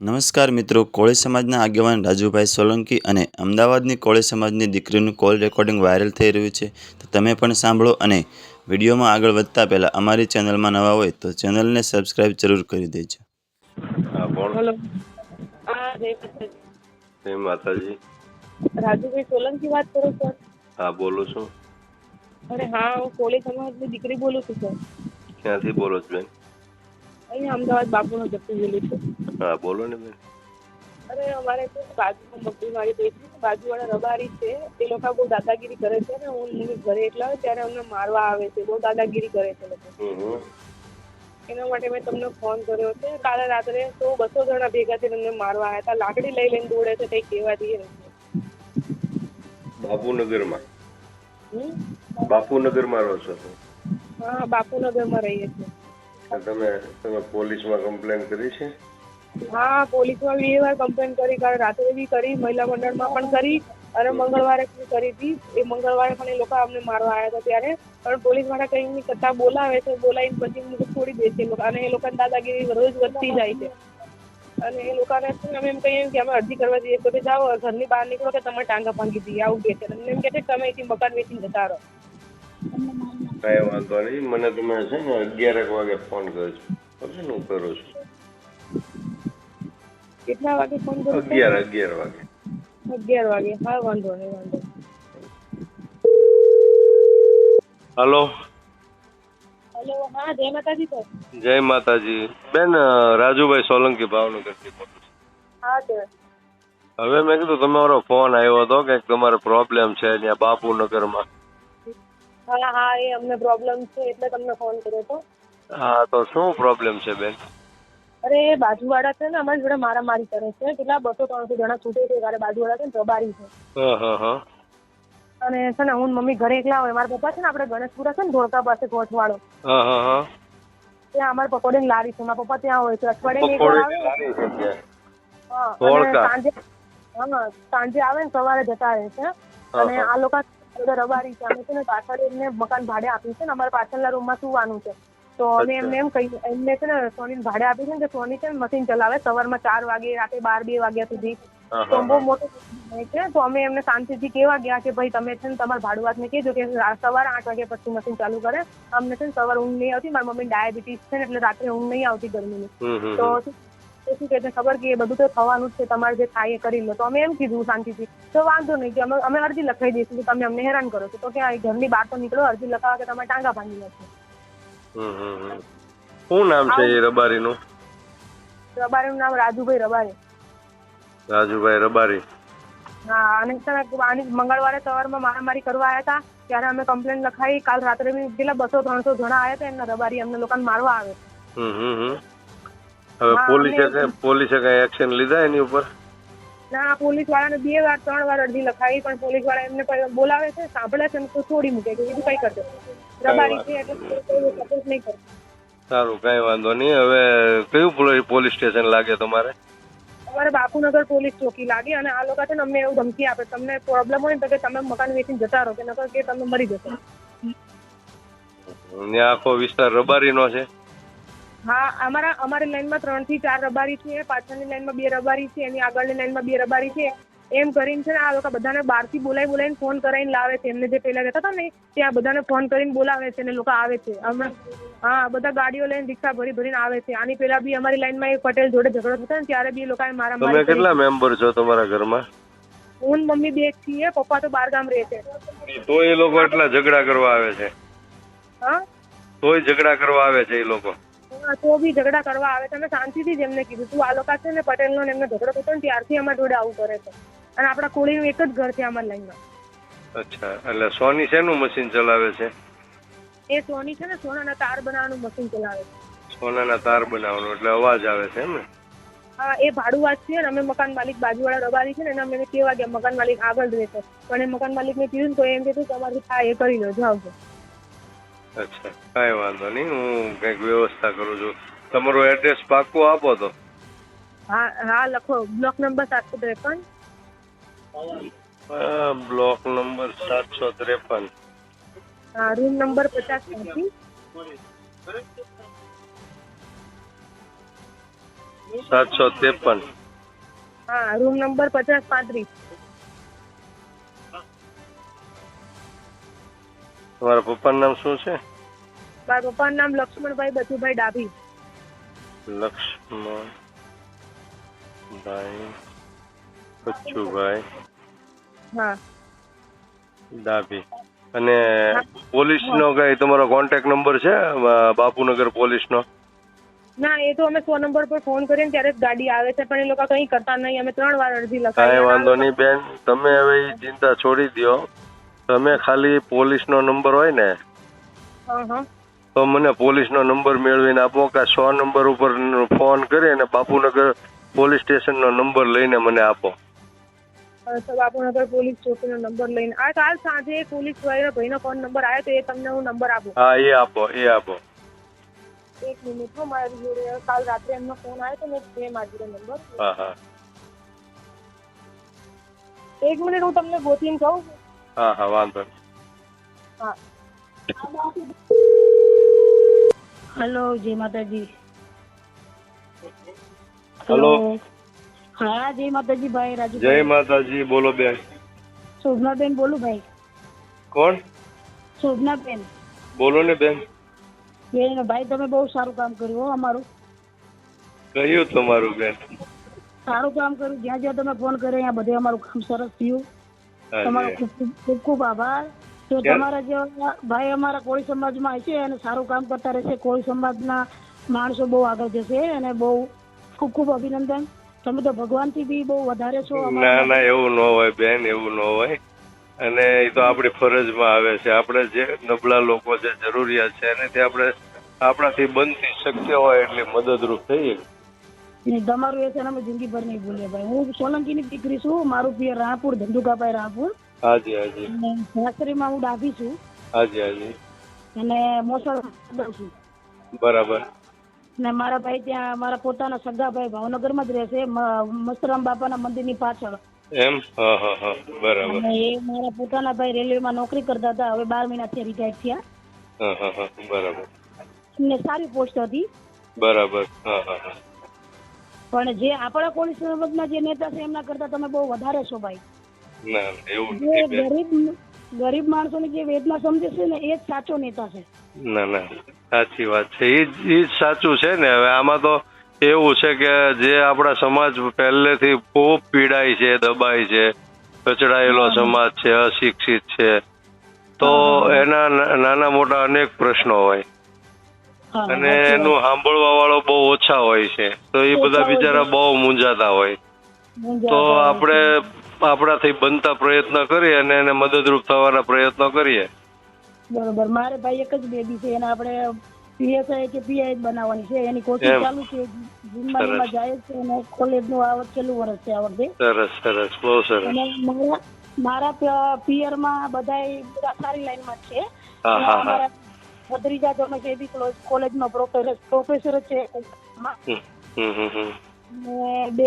નમસ્કાર મિત્રો કોળી સમાજના આગેવાન રાજુભાઈ સોલંકી અને અમદાવાદની કોળી સમાજની દીકરીનું કોલ રેકોર્ડિંગ વાયરલ થઈ રહ્યું છે. તો તમે પણ સાંભળો અને વિડીયોમાં આગળ વધતા પહેલાં અમારી ચેનલમાં નવા હોય તો ચેનલને સબસ્ક્રાઇબ જરૂર કરી દેજો. હા કોણ? હલો. હા જય માતાજી. રાજુભાઈ સોલંકી વાત કરો સર હા બોલું છું. અરે હા હું કોળી સમાજની દીકરી બોલું છું સર. ક્યાંથી બોલો છો બેન? અહીંયા અમદાવાદ બાપુનો જપ્તી બોલું છે. હા બોલો ને બેન. અરે અમારે તો બાજુમાં મગની મારી બેઠી છે બાજુવાળા રબારી છે. એ લોકો બહુ દાદાગીરી કરે છે ને હું મને ઘરે એટલા ત્યારે અમને મારવા આવે છે બહુ દાદાગીરી કરે છે લોકો. એના માટે મેં તમને ફોન કર્યો છે. કાલે રાત્રે તો બસો જણા ભેગા થઈને અમને મારવા આવ્યા હતા. લાકડી લઈ લઈને દોડે છે કંઈ કહેવા દઈએ બાપુનગરમાં? બાપુનગરમાં રહો છો? હા બાપુનગરમાં રહીએ છીએ. તમે તમે પોલીસમાં કમ્પ્લેન કરી છે? હા પોલીસમાં બે વાર કમ્પ્લેન કરી, કાલે રાત્રે બી કરી, મહિલા મંડળમાં પણ કરી, અને મંગળવારે પણ કરી હતી. એ મંગળવારે પણ એ લોકો અમને મારવા આવ્યા હતા ત્યારે. પણ પોલીસવાળા કઈ કરતા બોલાવે છે, બોલાવીને પછી અમને છોડી દે છે લોકો. અને એ લોકોની દાદાગીરી રોજ વધતી જાય છે. અને એ લોકોને અમે એમ કહીએ કે અમે અરજી કરવા જઈએ, તો કે જાઓ, ઘરની બહાર નીકળો કે તમે ટાંગા ભાંગી દઈએ આવું કે છે. એમ કે છે તમે અહીંથી મકાન વેચીને જતા રહો. કાંઈ વાંધો નહીં. મને તમે છે ને અગિયારેક વાગે ફોન કરજો પછી હું કરું છું. કેટલા વાગે ફોન કરો અગિયાર અગિયાર વાગે. અગિયાર વાગે. હા વાંધો નહીં વાંધો હલો. હલો હા જય માતાજી સર જય માતાજી. બેન રાજુભાઈ સોલંકી ભાવનગરથી બોલું છું. હા સર હવે મેં કીધું તમારો ફોન આવ્યો હતો કે તમારો પ્રોબ્લેમ છે ત્યાં બાપુનગરમાં. હા હા એ અમને પ્રોબ્લેમ છે એટલે તમને ફોન કર્યો હતો હા તો શું પ્રોબ્લેમ છે બેન? અરે એ બાજુવાળા છે ને અમારી જોડે મારામારી કરે છે. કેટલા બસો ત્રણસો જણા છૂટે છે ત્યારે બાજુવાળા છે ને પ્રભારી છે. હા હા હા. અને છે ને હું મમ્મી ઘરે એકલા હોય મારા પપ્પા છે ને આપણે ગણેશપુરા છે ને ધોળકા પાસે ગોઠવાડો ત્યાં અમારા પકોડી લારી છે મારા પપ્પા ત્યાં હોય છે અઠવાડિયે હા, સાંજે હા સાંજે આવે ને સવારે જતા રહે છે. અને આ લોકો રબારી છે. અમે છે ને પાછળ એમને મકાન ભાડે આપ્યું છે ને અમારા પાછળના રૂમમાં સુવાનું છે. તો અમે એમને એમ કહી એમને છે ને સોની ભાડે આપ્યું છે ને સોની છે ને મશીન ચલાવે સવારમાં ચાર વાગે રાતે બાર બે વાગ્યા સુધી. તો બહુ મોટો છે તો અમે એમને શાંતિથી કેવા ગયા કે ભાઈ તમે છે ને તમારા ભાડુઆતને કહેજો કે સવારે આઠ વાગ્યા પછી મશીન ચાલુ કરે. અમને છે ને સવારે ઊંઘ નહીં આવતી મારી મમ્મી ડાયાબિટીસ છે ને એટલે રાત્રે ઊંઘ નહીં આવતી ગરમીની. તો તો શું કહે છે ખબર કે એ બધું તો થવાનું જ છે તમારે જે થાય એ કરી લો. તો અમે એમ કીધું શાંતિથી તો વાંધો નહીં કે અમે અમે અરજી લખાઈ દઈશું કે તમે અમને હેરાન કરો છો. તો કે ઘરની બહાર તો નીકળો અરજી લખાવા કે તમે ટાંગા ભાંગી હમ. શું નામ છે એ રબારીનું? રબારીનું નામ રાજુભાઈ રબારી. રાજુભાઈ રબારી. હા અને આની મંગળવારે સવારમાં મારામારી કરવા આવ્યા હતા ત્યારે અમે કમ્પ્લેન લખાઈ કાલ રાત્રે બી કેટલા બસો ત્રણસો જણા આવ્યા હતા એમના રબારી અમને લોકોને મારવા આવે. હવે પોલીસે પોલીસે કઈ એક્શન લીધા એની ઉપર? ના પોલીસ વાળાને બે વાર ત્રણ વાર અરજી લખાઈ પણ પોલીસવાળા એમને બોલાવે છે સાંભળે છે તો છોડી મૂકે છે બીજું કઈ કરજો રબારી છે એટલે સપોર્ટ નહીં કરે સારું કઈ વાંધો નહીં. હવે કયું પોલીસ સ્ટેશન લાગે તમારે? અમારે બાપુનગર પોલીસ ચોકી લાગી અને આ લોકો છે ને અમને એવું ધમકી આપે તમને પ્રોબ્લેમ હોય ને તો કે તમે મકાન વેચીને જતા રહો કે નકર કે તમે મરી જશો. ત્યાં આખો વિસ્તાર રબારીનો છે? હા અમારા અમારી લાઈનમાં ત્રણથી ચાર રબારી છે પાછળની લાઈનમાં બે રબારી છે એની આગળની લાઈનમાં બે રબારી છે. એમ કરીને છે ને આ લોકો બધાને બહારથી બોલાવી બોલાવીને ફોન કરાવીને લાવે છે. એમને જે પહેલા રહેતા હતા ને ત્યાં બધાને ફોન કરીને બોલાવે છે અને લોકો આવે છે. હમણાં હા બધા ગાડીઓ લઈને રિક્ષા ભરી ભરીને આવે છે. આની પહેલા બી અમારી લાઈનમાં એક પટેલ જોડે ઝઘડો થતો ને ત્યારે બી એ લોકોએ મારા તમે કેટલા મેમ્બર છો તમારા ઘરમાં? હું મમ્મી બે છીએ પપ્પા તો બાર ગામ રહે છે. તો એ લોકો એટલા ઝઘડા કરવા આવે છે. હા? તોય ઝઘડા કરવા આવે છે એ લોકો. તો બી ઝઘડા કરવા આવે છે. અમે શાંતિથી જ એમને કીધું. તું આ લોકો છે ને પટેલનો ને એમને ઝઘડો થતો ને ત્યારથી અમારા જોડે આવું કરે છે. અને આપણા કોળીનું એક જ ઘર છે અમારી લાઈનમાં અચ્છા. એટલે સોની શેનું મશીન ચલાવે છે? એ સોની છે ને સોનાના તાર બનાવવાનું મશીન ચલાવે છે. સોનાના તાર બનાવવાનું એટલે અવાજ આવે છે એમ ને? હા એ ભાડું વાત છે અને અમે મકાન માલિક બાજુવાળા રબારી છે ને એને અમે કેવા ગયા મકાન માલિક આગળ રહેશે. પણ એ મકાન માલિકને કીધું તો એમ કીધું કે અમારથી થાય એ કરી લો છો. અચ્છા કાંઈ વાંધો નહીં હું કંઈક વ્યવસ્થા કરું છું. તમારું એડ્રેસ પાક્કું આપો તો. હા હા લખો. બ્લોક નંબર સાતસો ત્રેપન. બ્લોક નંબર સાતસો ત્રેપન. હા રૂમ નંબર પચાસ સાતસો ત્રેપન. હા રૂમ નંબર પચાસ પાંત્રીસ. તમારા પપ્પાનું નામ શું છે? મારા પપ્પાનું નામ લક્ષ્મણભાઈ બચુભાઈ ડાભી. લક્ષ્મણભાઈ બચ્ચુભાઈ હા. ડાભી. અને પોલીસ નો કઈ તમારો કોન્ટેક્ટ નંબર છે? બાપુનગર પોલીસ નો ના એ તો અમે સો નંબર પર ફોન કરીને ત્યારે ગાડી આવે છે પણ એ લોકો કઈ કરતા નહીં. અમે ત્રણ વાર અરજી લખાય લખાવી વાંધો નહીં બેન. તમે હવે ચિંતા છોડી દો તમે ખાલી પોલીસનો નંબર હોય ને તો મને પોલીસનો નંબર મેળવીને આપો કે સો નંબર ઉપર ફોન કરી અને બાપુનગર પોલીસ સ્ટેશનનો નંબર લઈને મને આપો. બાપુનગર પોલીસ ચોકીનો નંબર લઈને. આ કાલ સાંજે પોલીસ ભાઈનો ભાઈનો ફોન નંબર આવ્યો તો એ તમને હું નંબર આપું. હા એ આપો એ આપો. એક મિનિટ હો મારી જોડે. કાલ રાત્રે એમનો ફોન આવ્યો તો મેં છે મારી નંબર. હા હા. એક મિનિટ હું તમને ગોતીને કહું. હા હા વાંધો હેલો જય માતાજી હેલો હા જય માતાજી ભાઈ રાજુ જય માતાજી બોલો બેન. શોભનાબેન બોલું ભાઈ. કોણ? શોભનાબેન. બોલો ને બેન. બેન ભાઈ તમે બહુ સારું કામ કર્યું હો અમારું. કયું તમારું બેન. સારું કામ કર્યું. જ્યાં જ્યાં તમે ફોન કર્યો ત્યાં બધે અમારું કામ સરસ થયું. તમારો ખૂબ ખૂબ- આભાર. જો તમારા જેવા ભાઈ અમારા કોળી સમાજમાં હશે અને સારું કામ કરતા રહેશે કોળી સમાજના માણસો બહુ આગળ જશે અને બહુ ખૂબ ખૂબ અભિનંદન. તમે તો ભગવાનથી બી બહુ વધારે છો ના ના એવું ન હોય બેન એવું ન હોય. અને એ તો આપણી ફરજમાં આવે છે. આપણે જે નબળા લોકો જે જરૂરિયાત છે એને તે આપણે આપણાથી બનતી શક્ય હોય એટલી મદદરૂપ થઈએ. તમારું એ છે અમે જિંદગીભર નહીં ભૂલીએ ભાઈ. હું સોલંકીની દીકરી છું મારું પિયર રાણપુર ધંધુકાભાઈ રાણપુર હાજી હાજી. સાસરીમાં હું ડાભી છું. હાજી હાજી. અને મોસળ છું. બરાબર. ને મારા ભાઈ ત્યાં મારા પોતાના સગા ભાઈ ભાવનગરમાં જ રહેશે મ- મસ્તરામ બાપાના મંદિરની પાછળ. એમ? હા હા હા. બરાબર. અને એ મારા પોતાના ભાઈ રેલવેમાં નોકરી કરતા હતા હવે બાર મહિનાથી રિટાયર થયા. હા હા હા. બરાબર. એમને સારી પોસ્ટ હતી. બરાબર. હા હા હા. પણ જે આપણા કોળી સમાજના જે નેતા છે એમના કરતા તમે બહુ વધારે છો ભાઈ. ના એવું જે ગરીબ ગરીબ માણસોની જે વેદના સમજે છે ને એ જ સાચો નેતા છે. ના ના સાચી વાત છે. એ જ એ જ સાચું છે ને. હવે આમાં તો એવું છે કે જે આપણા સમાજ પહેલેથી ખૂબ પીડાય છે દબાય છે કચડાયેલો સમાજ છે અશિક્ષિત છે તો એના નાના મોટા અનેક પ્રશ્નો હોય. અને એનું સાંભળવા વાળો બહુ ઓછા હોય છે. તો એ બધા બિચારા બહુ મૂંઝાતા હોય. તો. આપણે આપણાથી બનતા પ્રયત્ન કરીએ અને એને મદદરૂપ થવાના પ્રયત્નો કરીએ. બરોબર. મારે ભાઈ એક જ બેબી છે. એને આપણે પીએસઆઈ કે પીઆઈ બનાવવાની છે. એની કોશિશ. ચાલુ છે. જૂનમાં જાય છે અને કોલેજનું આ વખતે છેલ્લું વર્ષ છે આ વખતે સરસ સરસ. બહુ સરસ. મારા પિયરમાં બધાય બધા સારી લાઈનમાં છે. હા, અને હા, હા. ભત્રીજા તો બી કોલેજ- પ્રોફેસર પ્રોફેસર છે. બે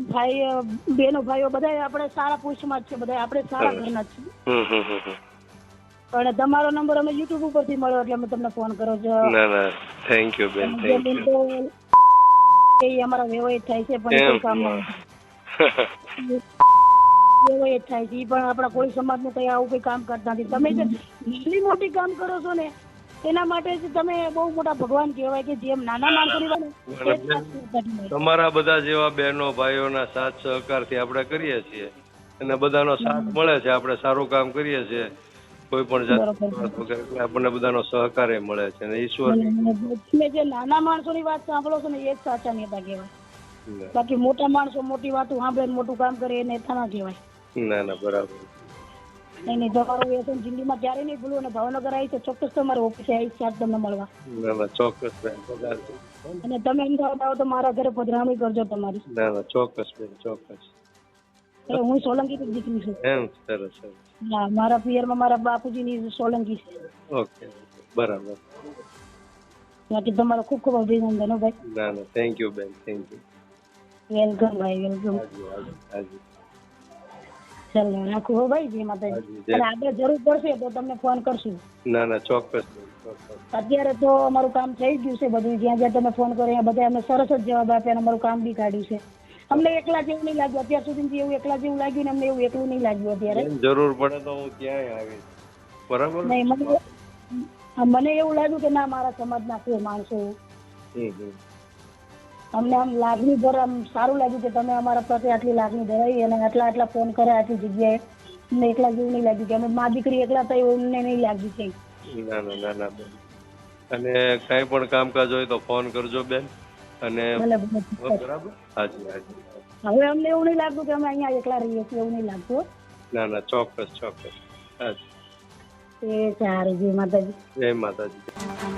ભાઈ બેનો ભાઈઓ બધા આપણે સારા પોસ્ટમાં જ છે બધા આપણે સારા ઘરના છીએ. પણ તમારો નંબર અમે યુટ્યુબ ઉપરથી મળ્યો એટલે અમે તમને ફોન કર્યો છે. ના ના. થેન્ક યુ બેન થેન્ક યુ એ અમારા વ્યવહાર થાય છે પણ કામ ના થાય છે. પણ આપણા કોઈ સમાજનું કઈ આવું કઈ કામ કરતા નથી. તમે જે મોટી કામ કરો છો ને એના માટે જ તમે બહુ મોટા ભગવાન કહેવાય કે જેમ નાના કઠિન. તમારા બધા જેવા બહેનો ભાઈઓના સાથ સહકારથી આપણે કરીએ છીએ. અને બધાનો સાથ મળે છે આપણે સારું કામ કરીએ છીએ. કોઈ પણ આપણને બધાનો સહકાર એ મળે છે અને ઈશ્વર તમે જે નાના માણસોની વાત સાંભળો છો ને એ જ સાચા નેતા કહેવાય. બાકી મોટા માણસો મોટી વાતો સાંભળે મોટું કામ કરે એ નેતા ના કહેવાય. ના ના બરાબર. નહીં નહીં તમારું વ્યસન જિંદગીમાં ક્યારે નહીં ભૂલું અને ભાવનગર આવી છે ચોક્કસ તમારે ઓફિસે આવીશ સાહેબ તમને મળવા. ના ના ચોક્કસ બેન અને તમે અમદાવાદ આવો તો મારા ઘરે પધરામણી કરજો તમારી. ના ના ચોક્કસ બેન ચોક્કસ. હું સોલંકી ની દીકરી છું. એમ સરસ સરસ. હા મારા પિયરમાં મારા બાપુજીની સોલંકી છે. ઓકે બરાબર. બાકી તમારો ખૂબ ખૂબ અભિનંદન હો ભાઈ. ના ના થેન્ક યુ બેન થેન્ક યુ વેલકમ ભાઈ વેલકમ હાજી. ચાલો રાખું હો ભાઈ જય માતાજી અને આગળ જરૂર પડશે તો તમને ફોન કરશું. ના ના ચોક્કસ. અત્યારે તો અમારું કામ થઈ ગયું છે બધું. જ્યાં જ્યાં તમે ફોન કર્યો બધા અમને સરસ જ જવાબ આપ્યા અને અમારું કામ બી કાઢ્યું છે. અમને એકલા જેવું નહીં લાગ્યું. અત્યાર સુધી એવું એકલા જેવું લાગ્યું ને અમને એવું એકલું નહીં લાગ્યું અત્યારે. જરૂર પડે તો હું ક્યાંય આવીશ. બરાબર? નહીં મને મને એવું લાગ્યું કે ના મારા સમાજના કોઈ માણસો. અમને આમ લાગણી ભર આમ સારું લાગ્યું કે તમે અમારા પ્રત્યે આટલી લાગણી ધરાવી અને આટલા આટલા ફોન કર્યા આટલી જગ્યાએ. અમને એકલા જેવું નહીં લાગ્યું કે અમે મા દીકરી એકલા થઈ અમને નહીં લાગ્યું છે ના ના ના ના બેન. અને કઈ પણ કામકાજ હોય તો ફોન કરજો બેન. અને ભલે ભલે બરાબર? હાજી હાજી. હવે અમને એવું નહીં લાગતું કે અમે અહીંયા એકલા રહીએ છીએ એવું નહીં લાગતું ના ના ચોક્કસ ચોક્કસ. હાજી. એ સારું જય માતાજી. જય માતાજી.